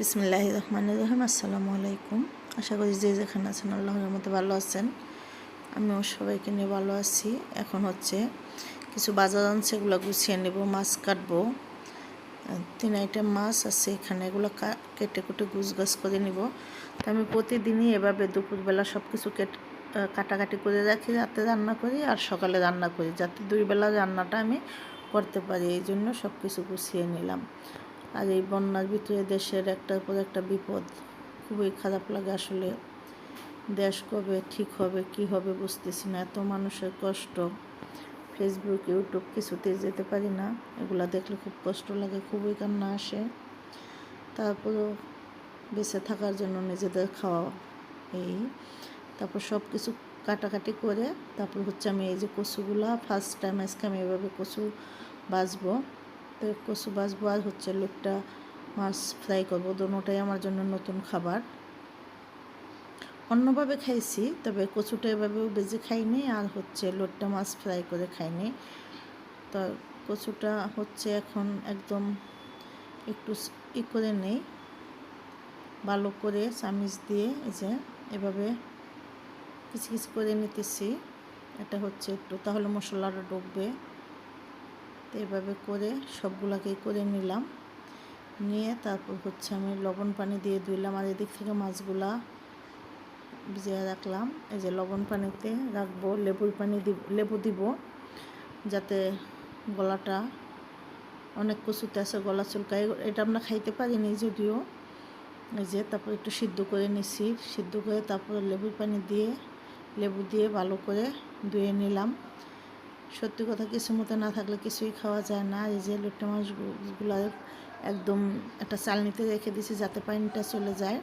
বিসমিল্লাহ রহমান রহিম। আসসালামু আলাইকুম। আশা করি যে যেখানে আছেন আল্লাহর মতো ভালো আছেন। আমিও সবাইকে নিয়ে ভালো আছি। এখন হচ্ছে কিছু বাজার আনছে এগুলো গুছিয়ে নেব, মাছ কাটবো। তিন আইটেম মাছ আছে এখানে, এগুলো কেটে কুটে গুছ গাছ করে নিব। তো আমি প্রতিদিনই এভাবে দুপুরবেলা সব কিছু কেটে কাটাকাটি করে রাখি, রাতে রান্না করি আর সকালে রান্না করি। যাতে দুই বেলা রান্নাটা আমি করতে পারি এই জন্য সব কিছু গুছিয়ে নিলাম। আর এই বন্যার ভিতরে দেশের একটার পর একটা বিপদ। খুবই খারাপ লাগে আসলে। দেশ কবে ঠিক হবে, কি হবে বুঝতেছি না। এত মানুষের কষ্ট। ফেসবুক ইউটিউব কিছুতে যেতে পারি না। এগুলা দেখলে খুব কষ্ট লাগে, খুবই কান্না আসে। তারপরেও বেঁচে থাকার জন্য নিজেদের খাওয়া এই। তারপর সব কিছু কাটাকাটি করে তারপর হচ্ছে আমি এই যে কচুগুলা ফার্স্ট টাইম আজকে আমি এভাবে কচু বাছবো তো কচু বাছবো আর হচ্ছে, লোকটা মাছ ফ্রাই করব। দোনোটাই আমার জন্য নতুন খাবার। অন্যভাবে খাইছি, তবে কচুটা এভাবেও বেজে খাইনি আর হচ্ছে লোটটা মাছ ফ্রাই করে খাইনি তো কচুটা হচ্ছে এখন একদম একটু ই করে নেই, ভালো করে চামিচ দিয়ে এই যে এভাবে কিছু কিছু করে নিতেছি। এটা হচ্ছে একটু, তাহলে মশলাটা তো এভাবে করে সবগুলাকেই করে নিলাম। নিয়ে তারপর হচ্ছে আমি লবণ পানি দিয়ে ধুইলাম আর এদিক থেকে মাছগুলা ভিজিয়ে রাখলাম। এই যে লবণ পানিতে রাখব, লেবুর পানি দিব, লেবু দিব যাতে গলাটা অনেক কচুতে আছে, গলা চুলকায়। এটা আমরা খাইতে পারিনি যদিও। এই যে তারপর একটু সিদ্ধ করে নিছি। সিদ্ধ করে তারপর লেবুর পানি দিয়ে, লেবু দিয়ে ভালো করে ধুয়ে নিলাম। সত্যি কথা কিছু মতো না থাকলে কিছুই খাওয়া যায় না। এই যে লোট্টা মাছগুলো একদম একটা চালনিতে রেখে দিছি যাতে পানিটা চলে যায়।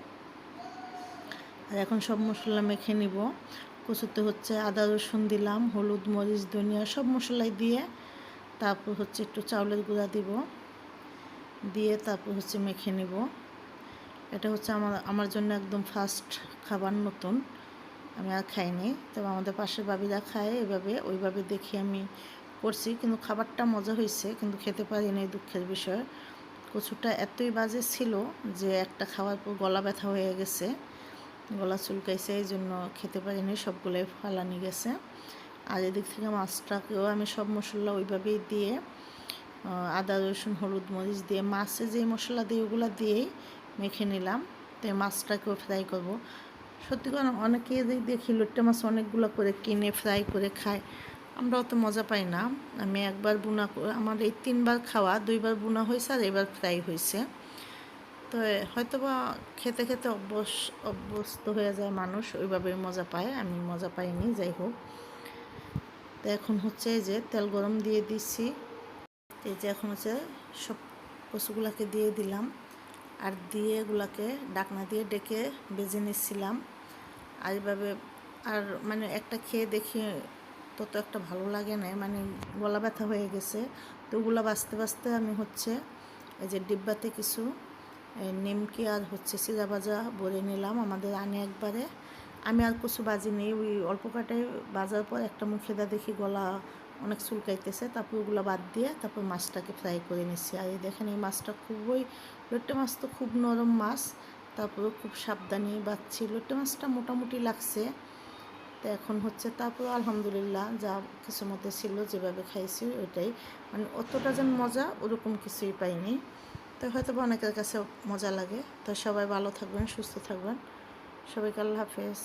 আর এখন সব মশলা মেখে নিব। কচুতে হচ্ছে আদা, রসুন দিলাম, হলুদ, মরিচ, ধনিয়া সব মশলাই দিয়ে তারপর হচ্ছে একটু চাউলের গুঁড়া দিব। দিয়ে তারপর হচ্ছে মেখে নিব। এটা হচ্ছে আমার আমার জন্য একদম ফার্স্ট খাবার নতুন। আমি আর খাইনি। তবে আমাদের পাশের বাবিরা খায়, এভাবে, ওইভাবে দেখি আমি করছি। কিন্তু খাবারটা মজা হয়েছে, কিন্তু খেতে পারিনি দুঃখের বিষয়। কচুটা এতই বাজে ছিল যে একটা খাওয়ার পর গলা ব্যথা হয়ে গেছে। গলা চুলকাইছে, এই জন্য খেতে পারিনি সবগুলোই ফালানি গেছে। আর এদিক থেকে মাছটাকেও আমি সব মশলা ওইভাবেই দিয়ে আদা, রসুন, হলুদ মরিচ দিয়ে, মাছে যে মশলা দিই ওগুলো দিয়েই মেখে নিলাম। তো মাছটাকেও ফ্রাই করব। সত্যি কথা অনেকে দেখি লোট্টা মাছ অনেকগুলো করে কিনে ফ্রাই করে খায়। আমরা অত মজা পাই না। আমি একবার বুনা আমার এই তিনবার খাওয়া, দুইবার বুনা হয়েছে আর এবার ফ্রাই হয়েছে। তো হয়তো বা খেতে খেতে অভ্যস, অভ্যস্ত হয়ে যায় মানুষ, ওইভাবে মজা পায়, আমি মজা পাইনি, যাই হোক। তো এখন হচ্ছে যে তেল গরম দিয়ে দিচ্ছি। এই যে এখন হচ্ছে সব কচুগুলাকে দিয়ে দিলাম। আর দিয়ে এগুলাকে ডাকনা দিয়ে ডেকে বেজে নিচ্ছিলাম। আর এইভাবে আর মানে একটা খেয়ে দেখি তত একটা ভালো লাগে না মানে গলা ব্যথা হয়ে গেছে। তো ওগুলো বাঁচতে বাঁচতে আমি হচ্ছে এই যে ডিব্বাতে কিছু নিমকি আর হচ্ছে সিরা ভাজা ভরে নিলাম আমাদের আনে একবারে। আমি আর কিছু বাজি নেই, ওই অল্প কাটায় বাজার পর একটা মুখে দা দেখি গলা অনেক চুলকাইতেছে, তারপর ওগুলো বাদ দিয়ে তারপর মাছটাকে ফ্রাই করে নিচ্ছি আর এই দেখেন এই মাছটা খুবই লোট্টে মাছ তো খুব নরম মাছ তারপরে খুব সাবধানে বাচ্ছি। লোটে মাছটা মোটামুটি লাগছে। তো এখন হচ্ছে তারপর আলহামদুলিল্লাহ যা কিছু মতে ছিল যেভাবে খাইছি ওইটাই। মানে অতটা যেন মজা ওরকম কিছুই পাইনি। তো হয়তো অনেকের কাছে মজা লাগে। তো সবাই ভালো থাকবেন, সুস্থ থাকবেন। সবাইকে আল্লাহ হাফেজ।